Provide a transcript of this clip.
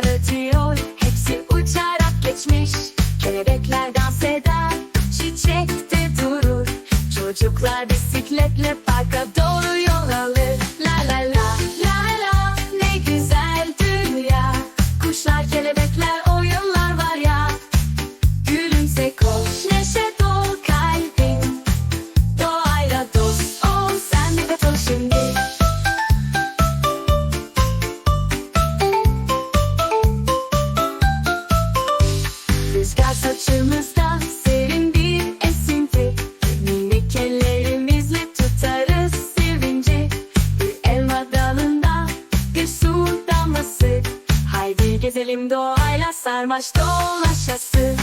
Hepsi uçarak geçmiş. Kelebekler dans eder. Çiçekte durur. Çocuklar bisikletle parka doğru Rüzgar saçımızda serin bir esinti. Minik ellerimizle tutarız sevinci. Bir elma dalında bir su Haydi gezelim doğayla sarmaş dolaşası